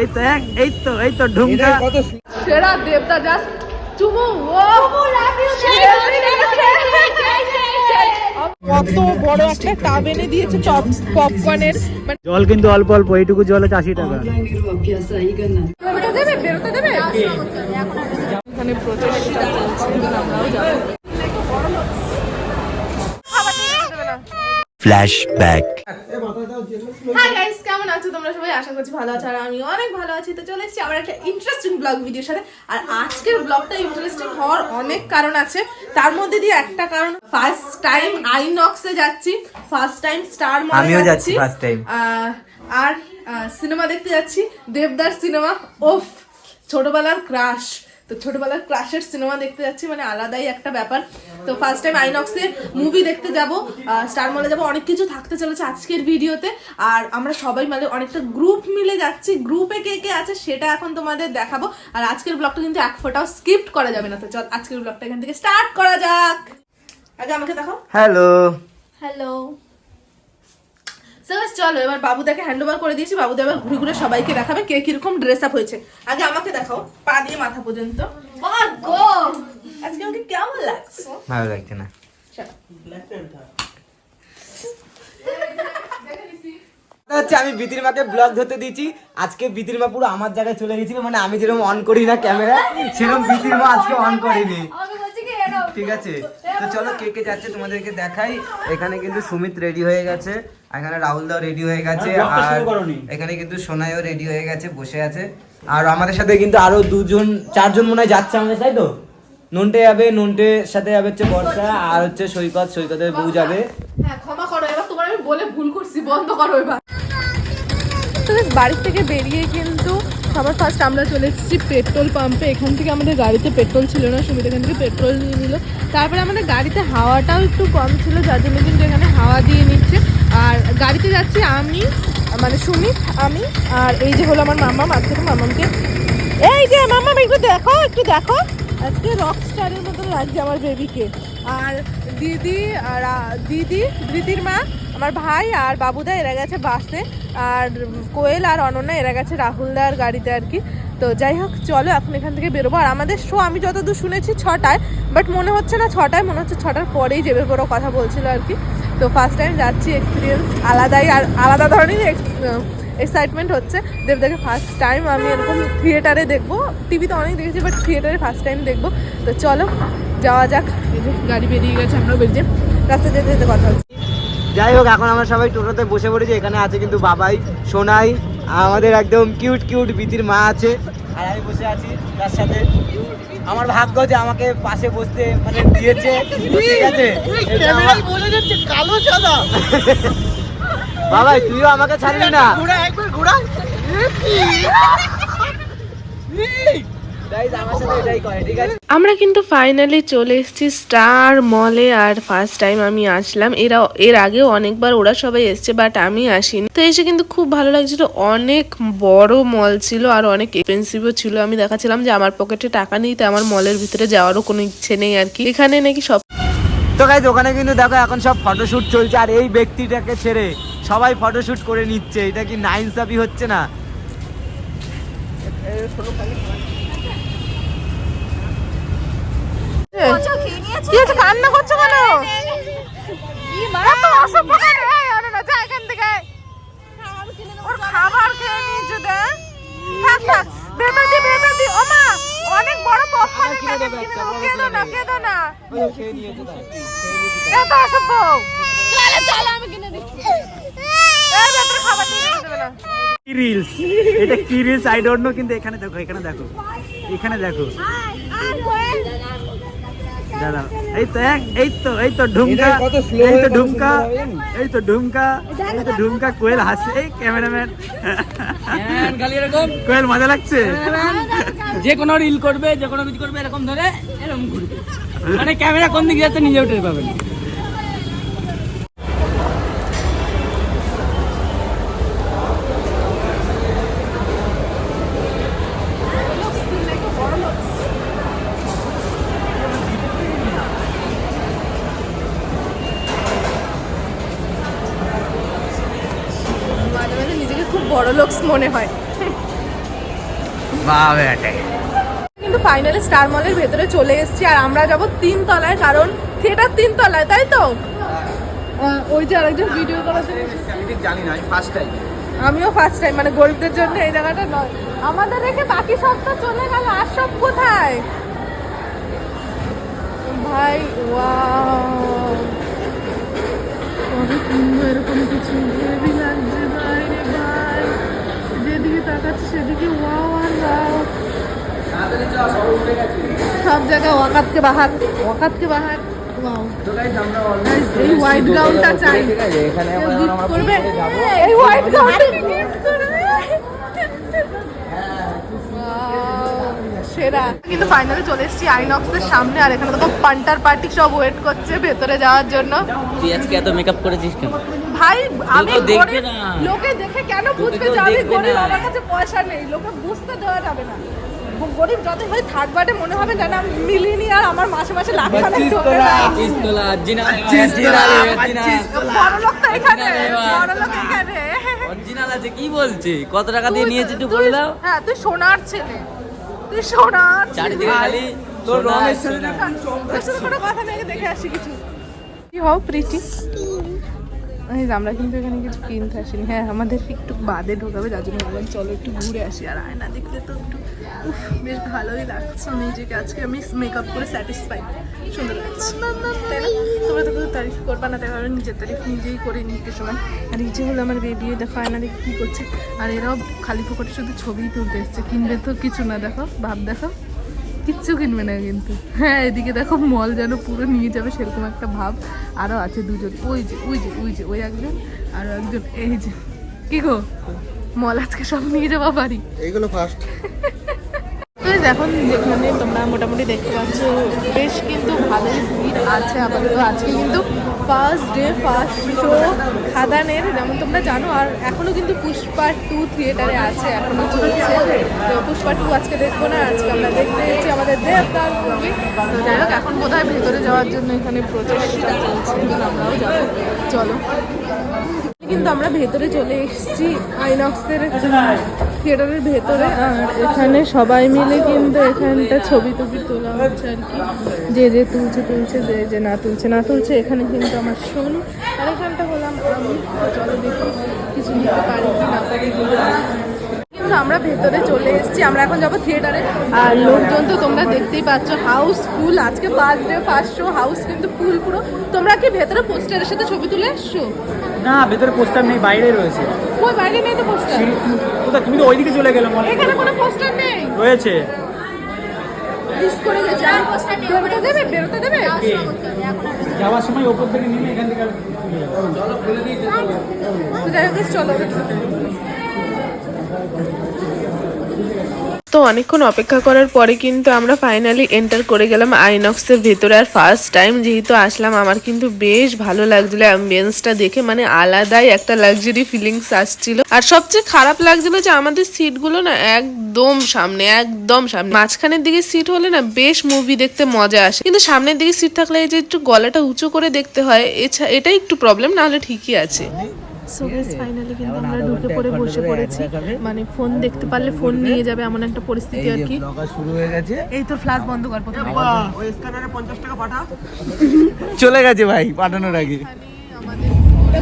এই তো এক এই তো এই তো ঢুমকা। সেরা দেবদা জাস্ট চুমু ও! কত বড় একটা টাব এনে দিয়েছে চপ পপকর্নের। মানে জল কিন্তু অল্প অল্প এইটুকু জল আছে আশি টাকা। এখানে প্রচেষ্টা চলছে আমরাও যাব। Flashback. হাই গাইস কেমন আছো? তোমরা সবাই? আশা করছি ভালো আছো আর আমি অনেক ভালো আছি। তো চলে এসেছি আবার একটা ইন্টারেস্টিং ব্লগ ভিডিওর সাথে। আর আজকের ব্লগটা ইন্টারেস্টিং হওয়ার অনেক কারণ আছে। তার মধ্যে দিয়ে একটা কারণ ফার্স্ট টাইম আইনক্সে যাচ্ছি। ফার্স্ট টাইম স্টার মলে আমিও যাচ্ছি। first time। আর সিনেমা দেখতে যাচ্ছি। দেবদার সিনেমা ওফ ছোটবেলার ক্রাশ তো ছোটবেলার ক্রাশের সিনেমা দেখতে যাচ্ছি মানে আলাদাই একটা ব্যাপার। তো ফার্স্ট টাইম আইনক্সে মুভি দেখতে যাব স্টার মলে যাব অনেক কিছু থাকতে চলেছে আজকের ভিডিওতে। আর আমরা সবাই মিলে অনেকটা গ্রুপ মিলে যাচ্ছি। গ্রুপে কে কে আছে সেটা এখন তোমাদের দেখাবো। আর আজকের ব্লগটা কিন্তু এক ফোটাও স্কিপ করা যাবে না। তো চল আজকের ব্লগটা এখান থেকে স্টার্ট করা যাক। আগে আমাকে দেখো হ্যালো হ্যালো সার্স চলো এবার বাবুদাকে হ্যান্ড ওভার করে দিয়েছি। বাবুদা এবার ঘুরে ঘুরে সবাইকে দেখাবে কে কীরকম ড্রেস আপ হয়েছে। আগে আমাকে দেখাও পা দিয়ে মাথা পর্যন্ত। আজকে আমাকে কেমন লাগছে? ভালো লাগছে না। হচ্ছে আমি বিতির মাকে ব্লগ ধরতে দিয়েছি। আজকে বিতির মা পুরো আমার জায়গায় চলে গেছিল মানে আমি যেরকম অন করি না ক্যামেরা সেরকম বিতির মা আজকে অন করেনি। ঠিক আছে? তো চলো কে কে যাচ্ছে তোমাদেরকে দেখাই। এখানে কিন্তু সুমিত রেডি হয়ে গেছে। এখানে রাহুল দাও রেডি হয়ে গেছে আর এখানে কিন্তু সোনাইও রেডি হয়ে গেছে বসে আছে। আর আমাদের সাথে কিন্তু আরও দুজন চারজন মনে হয় যাচ্ছে আমাদের তাই তো? নন্টে যাবে নন্টের সাথে যাবে হচ্ছে বর্ষা আর হচ্ছে সৈকত সৈকতের বউ যাবে। হ্যাঁ ক্ষমা করো এবার তোমার আমি বলে ভুল করছি বন্ধ করো এবার। তো বাড়ি থেকে বেরিয়ে কিন্তু সবার ফার্স্ট আমরা চলে এসেছি পেট্রোল পাম্পে এখান থেকে আমাদের গাড়িতে পেট্রোল ছিল না সুমিত এখান থেকে পেট্রোল নিয়ে নিল। তারপরে আমাদের গাড়িতে হাওয়াটাও একটু কম ছিল যার জন্য কিন্তু এখানে হাওয়া দিয়ে নিচ্ছে। আর গাড়িতে যাচ্ছি আমি মানে সুমিত, আমি, আর এই যে হলো আমার মামা মার থেকে এই যে মামা একটু দেখো একটু দেখো। আজকে রক স্টারের মতো লাগছে আমার বেবিকে আর দিদি আর দিদি, দিদির মা, আমার ভাই আর বাবুদা, এরা গেছে বাসে আর কোয়েল আর অনন্যা, এরা গেছে রাহুলদার গাড়িতে আর কি। তো যাই হোক, চলো এখন এখান থেকে বেরোবো। আর আমাদের শো আমি যতদূর শুনেছি ছটায় বাট মনে হচ্ছে না ছটায়, মনে হচ্ছে ছটার পরেই যাবে বড় কথা বলছিল আর কি। তো ফার্স্ট টাইম যাচ্ছি এক্সপিরিয়েন্স আলাদাই আর আলাদা ধরনের এক্সাইটমেন্ট হচ্ছে। দেবদাকে ফার্স্ট টাইম আমি এরকম থিয়েটারে দেখব। টিভিতে অনেক দেখেছি বাট থিয়েটারে ফার্স্ট টাইম দেখব। তো চলো, যাওয়া যাক। গাড়ি বেরিয়ে গেছে আমরা বেরিয়ে রাস্তা যেতে যেতে কথা হচ্ছে। যাই হোক, এখন আমরা সবাই টোটোতে বসে পড়েছি। এখানে আছে কিন্তু বাবাই, সোনাই আমাদের একদম কিউট কিউট বিতির মা আছে। আর আমি বসে আছি তার সাথে আমার ভাগ্য যে আমাকে পাশে বসতে মানে দিয়েছে। ঠিক আছে? বলে যাচ্ছে? কালো সাদা। বাবাই তুইও আমাকে ছাড়লি না। ঘোড়া একবার ঘোড়া আমার সাথে এটাই করে ঠিক আছে? আমরা কিন্তু ফাইনালি চলে এসেছি স্টার মলে আর ফার্স্ট টাইম আমি আসলাম। এরা এর আগেও অনেকবার ওরা সবাই এসছে বাট আমি আসিনি। তো এসে কিন্তু খুব ভালো লাগছিল। অনেক বড় মল ছিল আর অনেক এক্সপেন্সিভও ছিল। আমি দেখাচ্ছিলাম যে আমার পকেটে টাকা নেই তো আমার মলের ভিতরে যাওয়ারও কোনো ইচ্ছে নেই আর কি। এখানে নাকি সব তো গাইজ ওখানে কিন্তু দেখো এখন সব ফটোশুট চলছে আর এই ব্যক্তিটাকে ছেড়ে সবাই ফটোশুট করে নিচ্ছে। এটা কি নাইন সাবি হচ্ছে না? কি হচ্ছে কান্না করছ কেন এত অসভ্য কেন? এই, অনন্যা, যা এখান থেকে। ওর খাবার খেয়ে নিয়েছে দেখ। থাক, থাক। ভেতর দিয়ে, ভেতর দিয়ে। ও মা, অনেক বড় কিনে দেবো। কেঁদো না, কেঁদো না। এত অসভ্য। এই, ভেতরে খাবার নিয়ে দেবে না। রিলস এটা কি রিলস আই ডোন্ট নো কিন্তু এখানে দেখো এখানে দেখো এখানে দেখো দাদা এই তো এক এই তো এই তো ঢুমকা এই তো ঢুমকা এই তো ঢুমকা এই তো ঢুমকা কোয়েল হাসছে এই ক্যামেরাম্যান। খালি এরকম। কোয়েল মজা লাগছে? যে কোনো রিল করবে যে কোনো কিছু করবে এরকম ধরে এরকম ঘুরবে। মানে ক্যামেরা কোন দিকে যাচ্ছে নিজে উঠে পাবেন লোকস মনে হয়। কিন্তু ফাইনালি স্টার মলের ভেতরে চলে এসেছি আর আমরা যাব তিন তলায় কারণ থিয়েটার তিন তলায় তাই তো? ওই যে আরেকজন ভিডিও করার জন্য জানি না ফার্স্ট টাইম আমিও ফার্স্ট টাইম মানে গরিবদের জন্য এই জায়গাটা নয়। আমাদের রেখে বাকি সব তো চলে গেল আর সব কোথায়? ভাই ওয়াও। এরকম কিছু লাগছে তাকাচ্ছি সেদিকে ওয়াও আর ওয়াও সব জায়গায় ওয়াকাতকে বাহার ওয়াকাতকে বাহার এই হোয়াইট গাউনটা চাই। এখানে কেউ gift করবে? এই হোয়াইট গাউনটা গিফট করবে সেরা। কিন্তু ফাইনালি চলে এসেছি আইনক্সের সামনে আর এখানে পান্টার পার্টি সব ওয়েট করছে ভেতরে যাওয়ার জন্য। তুই আজকে এত মেকআপ করেছিস কেন? ভাই আমি দেখবে না। লোকে দেখে কেন বুঝবে যে আমি গরিব আমার কাছে পয়সা নেই লোকে বুঝতে দেওয়া যাবে না গরিব যতই হয় থার্ড বার্ডে মনে হবে যেন আমি মিলিনি আর আমার মাসে মাসে লাখ ঢোকে তোলা। না। তোলা অরিজিনাল পঁচিশ তোলা, পঁচিশ তোলা। বড় লোক তো এখানে Original এবার। বড় লোক এখানে অরিজিনাল আছে কি বলছে কত টাকা দিয়ে নিয়েছে একটু তুই- বলে দাও হ্যাঁ তুই সোনার ছেলে তুই সোনার চারিদিকে খালি তোর রঙের। তোর সাথে কোনো কথা নেই দেখে আসি কিছু কি হও প্রীতি এই আমরা কিন্তু এখানে কিছু কিনতে আসিনি। হ্যাঁ আমাদের একটু বাদে ঢোকাবে যার জন্য বললাম চলো একটু ঘুরে আসি। আর আয়না দেখলে তো একটু উফ, বেশ ভালোই লাগছে নিজেকে। আজকে আমি মেকআপ করে স্যাটিসফাই সুন্দর লাগছে। তোমরা তো তারিফ করবা না তাই নিজের তারিফ নিজেই করে একটু সময়। আর যে হলো আমার বেবি দেখো আয়না দেখে কী করছে। আর এরাও খালি ফোকটে শুধু ছবিই তুলতে এসছে। কিনবে তো কিছু না দেখো ভাব দেখো। কিচ্ছু কিনবে না কিন্তু। হ্যাঁ এদিকে দেখো মল যেন পুরো নিয়ে যাবে, সেরকম একটা ভাব আরও আছে দুজন। ওই যে ওই যে ওই যে, ওই একজন আরও একজন। এই যে, কি গো? মল আজকে সব নিয়ে যাওয়া বাড়ি। এইগুলো ফার্স্ট যে এখন যেখানে তোমরা মোটামুটি দেখতে পাচ্ছ, বেশ কিন্তু ভালোই ভিড় আছে আপাতত। আজকে কিন্তু ফার্স্ট ডে ফার্স্ট শো খাদানের, যেমন তোমরা জানো, আর এখনও কিন্তু পুষ্পা টু থিয়েটারে আছে, এখনও চলছে। তো পুষ্পা টু আজকে দেখব না, আজকে আমরা দেখতে এসেছি আমাদের দেবদার মুভি তো যাই হোক, এখন বোধহয় ভেতরে যাওয়ার জন্য এখানে প্রচেষ্টা চলছে আমরাও যাব চলো। কিন্তু আমরা ভেতরে চলে এসেছি আইনক্সের থিয়েটারের ভেতরে। এখানে সবাই মিলে কিন্তু এখানটা ছবি টবি তোলা হচ্ছে আর কি। যে যে তুলছে তুলছে, যে যে না তুলছে না তুলছে, এখানে কিন্তু আমার শোন আর এখানটা হলাম আমি। চলো দেখি কিছু নিতে পারি কি না পারি। আমরা ভেতরে চলে এসেছি। আমরা এখন যাব থিয়েটারে। আর লোকজন তো তোমরা দেখতেই পাচ্ছ হাউস ফুল আজকে first day first show house কিন্তু ফুল পুরো। তোমরা কি ভেতরে পোস্টারের সাথে ছবি তুলে এসছো? না ভেতরে পোস্টার নেই বাইরে রয়েছে। ওই বাইরে নেই তো পোস্টার কোথায়? তুমি তো ওইদিকে চলে গেলে মনে এখানে কোনো পোস্টার নেই। রয়েছে। মিস করে গেছে বেরোতে দেবে বেরোতে দেবে? যাওয়ার সময় ওপর থেকে নেমে এখান থেকে তো যাই হোক চলো। তো অনেকক্ষণ অপেক্ষা করার পরে কিন্তু আমরা ফাইনালি এন্টার করে গেলাম আইনক্সের ভেতরে। আর ফার্স্ট টাইম যেহেতু আসলাম, আমার কিন্তু বেশ ভালো লাগছিল অ্যাম্বিয়েন্সটা দেখে মানে আলাদাই একটা লাক্সারি ফিলিংস আসছিল। আর সবচেয়ে খারাপ লাগছিল যে আমাদের সিটগুলো না একদম সামনে একদম সামনে। মাঝখানের দিকে সিট হলে না বেশ মুভি দেখতে মজা আসে। কিন্তু সামনের দিকে সিট থাকলে এই যে একটু গলাটা উঁচু করে দেখতে হয় এছাড়া এটাই একটু প্রবলেম না হলে ঠিকই আছে। সো গাইস ফাইনালি কিন্তু আমরা ঢুকে পড়ে বসে পড়েছি। মানে ফোন দেখতে পারলে ফোন নিয়ে যাবে এমন একটা পরিস্থিতি আর কি। শুরু হয়ে গেছে। এই তো ফ্ল্যাশ বন্ধ কর প্রথমে। ওই স্ক্যানারে পঞ্চাশ টাকা পাঠা। চলে গেছে ভাই পাঠানোর আগে।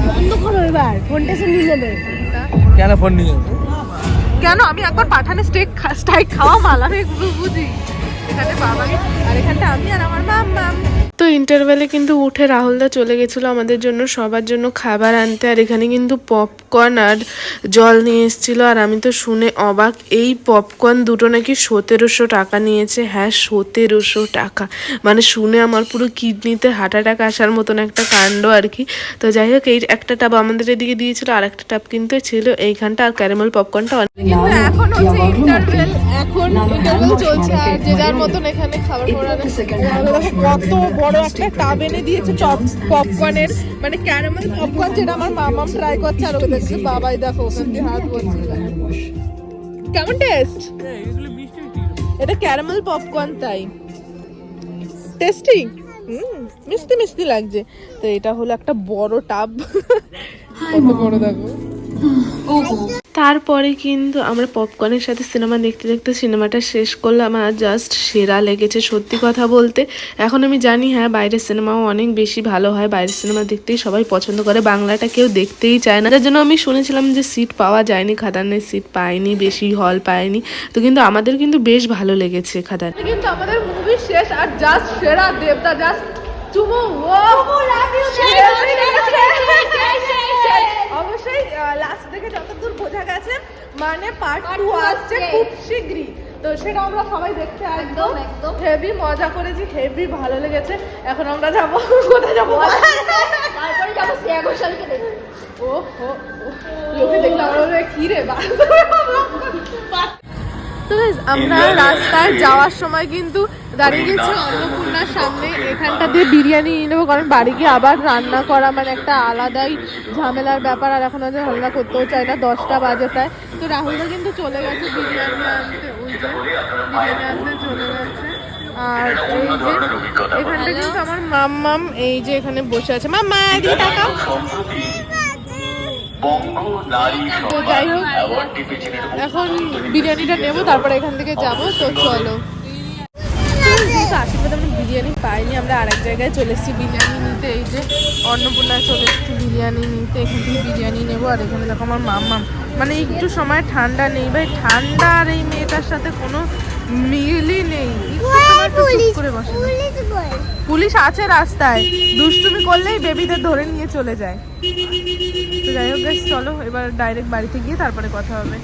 বন্ধ করো এবার ফোনটা সে নিয়ে যাবে। কেন ফোন নিয়ে যাবে? কেন? আমি একবার পাঠানে স্টেক স্টাইক খাওয়া মাল আমি বুঝি। এখানে আর এখানটা আমি আর আমার মাম মাম তো ইন্টারভেলে কিন্তু উঠে রাহুলদা চলে গেছিল আমাদের জন্য সবার জন্য খাবার আনতে আর এখানে কিন্তু পপকর্ন আর জল নিয়ে এসেছিল। আর আমি তো শুনে অবাক এই পপকর্ন দুটো নাকি সতেরোশো টাকা নিয়েছে। হ্যাঁ সতেরোশো টাকা। মানে শুনে আমার পুরো কিডনিতে হার্ট অ্যাটাক আসার মতন একটা কাণ্ড আর কি। তো যাই হোক এই একটা টাব আমাদের এদিকে দিয়েছিল আর একটা টাব কিন্তু ছিল এইখানটা আর ক্যারামেল পপকর্নটা এখন হচ্ছে ইন্টারভেল এখন ইন্টারভেল চলছে আর যে যার মতন এখানে খাবার পড়ানো কত বড় একটা টাব এনে দিয়েছে চপ পপকর্নের মানে ক্যারামেল পপকর্ন যেটা আমার মামাম ট্রাই করছে আর ওকে দেখছে বাবাই দেখো ওখান দিয়ে হাত বলছে। কেমন টেস্ট এটা ক্যারামেল পপকর্ন তাই। টেস্টি হুম মিষ্টি মিষ্টি লাগছে। তো এটা হলো একটা বড় টাব। কত বড় দেখো। তারপরে কিন্তু আমরা পপকর্নের সাথে সিনেমা দেখতে দেখতে সিনেমাটা শেষ করলাম আর জাস্ট সেরা লেগেছে সত্যি কথা বলতে। এখন আমি জানি হ্যাঁ বাইরের সিনেমাও অনেক বেশি ভালো হয়। বাইরের সিনেমা দেখতেই সবাই পছন্দ করে বাংলাটা কেউ দেখতেই চায় না। যার জন্য আমি শুনেছিলাম যে সিট পাওয়া যায়নি খাদানের সিট পায়নি বেশি হল পায়নি। তো কিন্তু আমাদের কিন্তু বেশ ভালো লেগেছে খাদান। কিন্তু আমাদের মুভি শেষ আর জাস্ট সেরা দেবতা জাস্ট চুমু ও অবশ্যই। লাস্ট থেকে যতদূর বোঝা গেছে মানে পার্ট টু আসছে খুব শীঘ্রই তো সেটা আমরা সবাই দেখতে একদম একদম। হেভি মজা করেছি হেভি ভালো লেগেছে। এখন আমরা যাব কোথায় যাব? তারপরে যাব শ্রেয়া ঘোষালকে দেখতে। ও হো লোকে দেখলে আমরা কি রে বাস? তো আমরা রাস্তায় যাওয়ার সময় কিন্তু দাঁড়িয়ে গেছি অন্নপূর্ণার সামনে এখানটা দিয়ে বিরিয়ানি নিয়ে নেব কারণ বাড়ি গিয়ে আবার রান্না করা মানে একটা আলাদাই ঝামেলার ব্যাপার আর এখন রান্না করতেও না দশটা বাজে প্রায়। তো রাহুলদা কিন্তু চলে গেছে বিরিয়ানি আনতে ওই যে বিরিয়ানি আনতে চলে গেছে। আর এই যে এখানটা কিন্তু আমার এই যে এখানে বসে আছে। এদিকে তাকাও। যাই হোক এখন বিরিয়ানিটা নেব তারপরে এখান থেকে যাব তো চলো। যেহেতু আশীর্বাদ আমরা বিরিয়ানি পাইনি আমরা আরেক জায়গায় চলে এসেছি বিরিয়ানি নিতে এই যে অন্নপূর্ণায় চলে এসেছি বিরিয়ানি নিতে এখান থেকে বিরিয়ানি নেব আর এখানে দেখো আমার মাম্মাম মানে একটু সময় ঠান্ডা নেই ভাই ঠান্ডা আর এই মেয়েটার সাথে কোনো মিলই নেই। করে বসে পুলিশ আছে রাস্তায় দুষ্টুমি করলেই বেবিদের ধরে নিয়ে চলে যায়। তো যাই হোক চলো এবার ডাইরেক্ট বাড়িতে গিয়ে তারপরে কথা হবে।